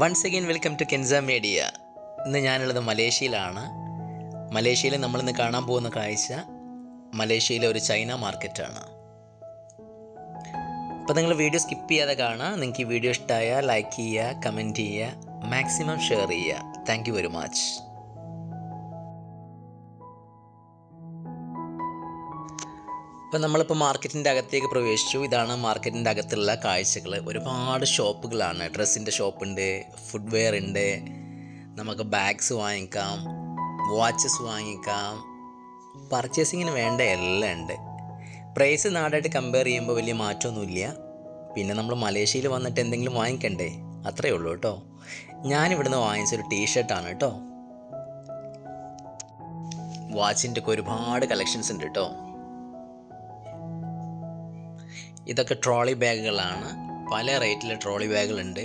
Once again welcome to Kensa Media ഇന്ന് ഞാനുള്ളത് മലേഷ്യയിലാണ്. മലേഷ്യയിൽ നമ്മളിന്ന് കാണാൻ പോകുന്ന കാഴ്ച മലേഷ്യയിലെ ഒരു ചൈന മാർക്കറ്റാണ്. അപ്പോൾ നിങ്ങൾ വീഡിയോ സ്കിപ്പ് ചെയ്യാതെ കാണുക. നിങ്ങൾക്ക് ഈ വീഡിയോ ഇഷ്ടമായ ലൈക്ക് ചെയ്യുക കമന്റ് ചെയ്യുക മാക്സിമം ഷെയർ ചെയ്യുക. താങ്ക് യു വെരി മച്ച് ഇപ്പം നമ്മളിപ്പോൾ മാർക്കറ്റിന്റെ അകത്തേക്ക് പ്രവേശിച്ചു. ഇതാണ് മാർക്കറ്റിന്റെ അകത്തുള്ള കാഴ്ചകൾ. ഒരുപാട് ഷോപ്പുകളാണ്. ഡ്രസ്സിന്റെ ഷോപ്പുണ്ട് ഫുഡ്വെയർ ഉണ്ട്. നമുക്ക് ബാഗ്സ് വാങ്ങിക്കാം വാച്ചസ് വാങ്ങിക്കാം. പർച്ചേസിങ്ങിന് വേണ്ട എല്ലാം ഉണ്ട്. പ്രൈസ് നാടായിട്ട് കമ്പയർ ചെയ്യുമ്പോൾ വലിയ മാറ്റമൊന്നുമില്ല. പിന്നെ നമ്മൾ മലേഷ്യയിൽ വന്നിട്ട് എന്തെങ്കിലും വാങ്ങിക്കണ്ടേ? അത്രയേ ഉള്ളൂ കേട്ടോ. ഞാനിവിടുന്ന് വാങ്ങിച്ചൊരു ടീഷർട്ടാണ് കേട്ടോ. വാച്ചിന്റെ ഒക്കെ ഒരുപാട് കളക്ഷൻസ് ഉണ്ട് കേട്ടോ. ഇതൊക്കെ ട്രോളി ബാഗുകളാണ്. പല റേറ്റിലെ ട്രോളി ബാഗുകളുണ്ട്.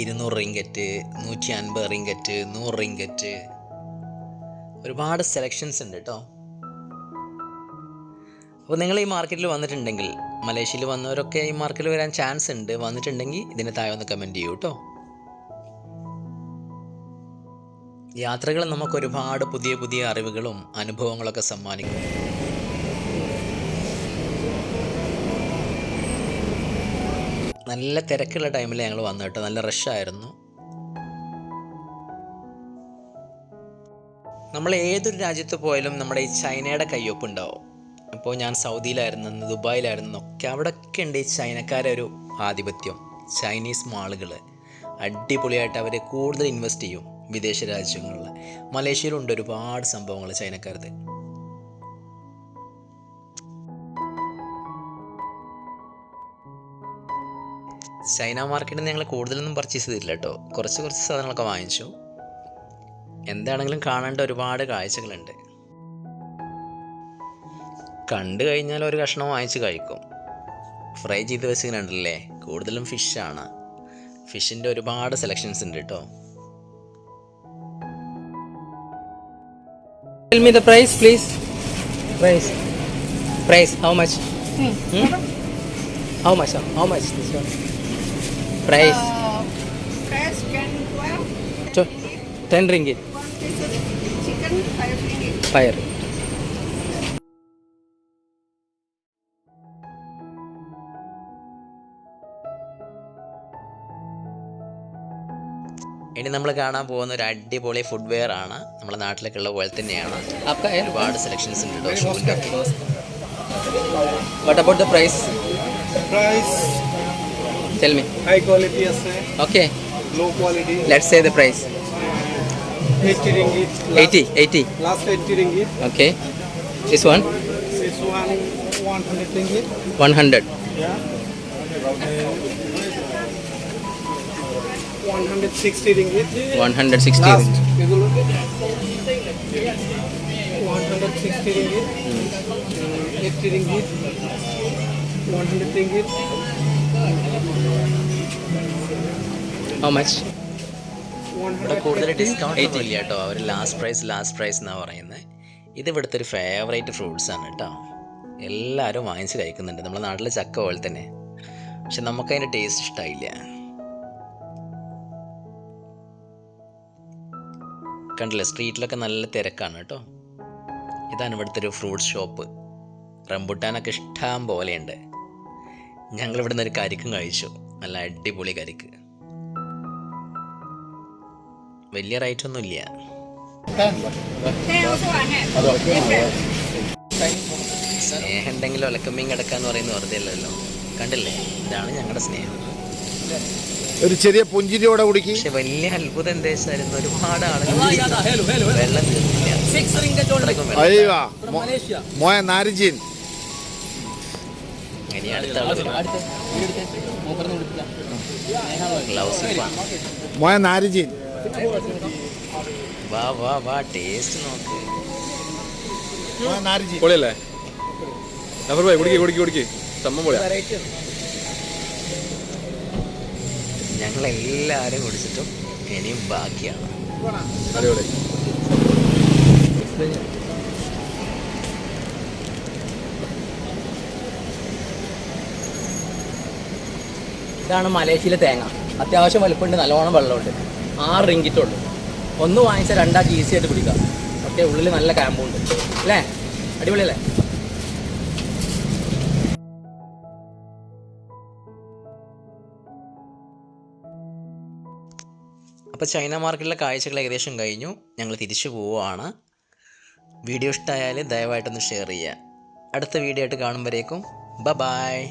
ഇരുന്നൂറ് റിങ്കറ്റ് നൂറ്റി അൻപത് റിങ്കറ്റ് നൂറ് റിങ്കറ്റ്. ഒരുപാട് സെലക്ഷൻസ് ഉണ്ട് കേട്ടോ അപ്പോൾ നിങ്ങൾ ഈ മാർക്കറ്റിൽ വന്നിട്ടുണ്ടെങ്കിൽ മലേഷ്യയിൽ വന്നവരൊക്കെ ഈ മാർക്കറ്റിൽ വരാൻ ചാൻസ് ഉണ്ട്. വന്നിട്ടുണ്ടെങ്കിൽ ഇതിന് താഴെ ഒന്ന് കമന്റ് ചെയ്യൂ കേട്ടോ യാത്രകൾ നമുക്ക് ഒരുപാട് പുതിയ പുതിയ അറിവുകളും അനുഭവങ്ങളൊക്കെ സമ്മാനിക്കും. നല്ല തിരക്കുള്ള ടൈമിൽ ഞങ്ങൾ വന്നു കേട്ടോ. നല്ല റഷായിരുന്നു നമ്മൾ ഏതൊരു രാജ്യത്ത് പോയാലും നമ്മുടെ ഈ ചൈനയുടെ കയ്യൊപ്പ് ഉണ്ടാവും ഇപ്പോൾ ഞാൻ സൗദിയിലായിരുന്നു ദുബായിലായിരുന്നു ഒക്കെ അവിടെയൊക്കെ ഉണ്ട് ഈ ചൈനക്കാരെ ഒരു ആധിപത്യം. ചൈനീസ് മാളുകൾ അടിപൊളിയായിട്ട് അവർ കൂടുതൽ ഇൻവെസ്റ്റ് ചെയ്യും വിദേശ രാജ്യങ്ങളിൽ മലേഷ്യയിലുണ്ട് ഒരുപാട് സംഭവങ്ങൾ ചൈനക്കാരത് ചൈന മാർക്കറ്റിൽ നിന്ന് ഞങ്ങൾ കൂടുതലൊന്നും പർച്ചേസ് ചെയ്തില്ല കേട്ടോ കുറച്ച് കുറച്ച് സാധനങ്ങളൊക്കെ വാങ്ങിച്ചു എന്താണെങ്കിലും കാണേണ്ട ഒരുപാട് കാഴ്ചകളുണ്ട് കണ്ടു കഴിഞ്ഞാൽ ഒരു കഷ്ണം വാങ്ങിച്ച് കഴിക്കും ഫ്രൈ ചെയ്ത് വെച്ചിട്ടുണ്ടല്ലേ കൂടുതലും ഫിഷാണ് ഫിഷിന്റെ ഒരുപാട് സെലക്ഷൻസ് ഉണ്ട് കേട്ടോ Tell me the price, please. Price. Price. How much? Hmm? How much? How How much this one? Price? Uh, price can 12. 10 so, ringgit. One piece of chicken, five ringgit. 5 ഇനി നമ്മൾ കാണാൻ പോകുന്ന ഒരു അടിപൊളി ഫുഡ് വെയർ ആണ് നമ്മുടെ നാട്ടിലൊക്കെ ഉള്ള പോലെ തന്നെയാണ് ഒരുപാട് സെലക്ഷൻസ് ഉണ്ട് what about the price price Tell me. High quality sir. Okay. Low quality. Let's say the price. 80 ringgit. Last, 80, 80. Last 80 ringgit. Okay. This one? This one 100 ringgit. 100. Yeah. 160 ringgit. 160. ringgit. 160 ringgit. Mm. 80 ringgit. 100 ringgit. How much? ഇവിടെ കൂടുതൽ 150 discount ഇല്ല കേട്ടോ. അവർ last price last price എന്നാണ് പറയുന്നത് ഇത് ഇവിടുത്തെ ഒരു ഫേവറേറ്റ് ഫ്രൂട്ട്സ് ആണ് കേട്ടോ. എല്ലാവരും വാങ്ങിച്ച് കഴിക്കുന്നുണ്ട്. നമ്മുടെ നാട്ടിലെ ചക്ക പോലെ തന്നെ. പക്ഷെ നമുക്കതിന്റെ ടേസ്റ്റ് ഇഷ്ടമായില്ല കണ്ടില്ലേ? സ്ട്രീറ്റിലൊക്കെ നല്ല തിരക്കാണ് കേട്ടോ. ഇതാണ് ഇവിടുത്തെ ഒരു ഫ്രൂട്ട്സ് ഷോപ്പ് റംബുട്ടാനൊക്കെ ഇഷ്ടം പോലെയുണ്ട്. ഞങ്ങൾ ഇവിടെ നിന്ന് ഒരു കരിക്കും കഴിച്ചു. നല്ല അടിപൊളി കരിക്ക്. വലിയ റേറ്റ് ഒന്നും ഇല്ല. സ്നേഹം ഉണ്ടെങ്കിലും ഒലക്കമ്മീൻ കിടക്കാന്ന് പറയുന്നത് വെറുതെ അല്ലല്ലോ. കണ്ടില്ലേ? ഇതാണ് ഞങ്ങളുടെ സ്നേഹം. ഒരു ചെറിയ പുഞ്ചിരിയോടെ കുടിക്കും. പക്ഷെ വലിയ അത്ഭുതം എന്താ ഒരുപാട് ആളുകൾ വെള്ളം തീർന്നില്ല. മോയ ringgit ഇനി അടുത്ത മോയ നാരിജീൻ. വാ വാ വാ ടേസ്റ്റ് നോക്ക്. മോയ നാരിജീൻ. പൊളിയല്ലേ? നഫർ ഭായി കുടിക്ക് കുടിക്ക് കുടിക്ക്. സംഭവം പൊളിയാ. ഞങ്ങൾ എല്ലാവരും കുടിച്ചിട്ടും ഇനിയും ബാക്കിയാണ്. അടിപൊളി. ഇതാണ് മലേഷ്യയിലെ തേങ്ങ. അത്യാവശ്യം വലുപ്പമുണ്ട് നല്ലോണം വെള്ളമുണ്ട്. ആറ് റിങ്കിറ്റുണ്ട് ഒന്ന് വാങ്ങിച്ചാൽ രണ്ടാൾക്ക് ഈസി ആയിട്ട് പിടിക്കാം ഓക്കെ ഉള്ളിൽ നല്ല ക്യാമ്പുണ്ട് അല്ലേ? അടിപൊളിയല്ലേ? അപ്പോൾ ചൈന മാർക്കറ്റിലെ കാഴ്ചകൾ ഏകദേശം കഴിഞ്ഞു. ഞങ്ങൾ തിരിച്ചു പോവുകയാണ് വീഡിയോ ഇഷ്ടമായാൽ ദയവായിട്ടൊന്ന് ഷെയർ ചെയ്യുക. അടുത്ത വീഡിയോ ആയിട്ട് കാണുമ്പോഴേക്കും ബ ബായ്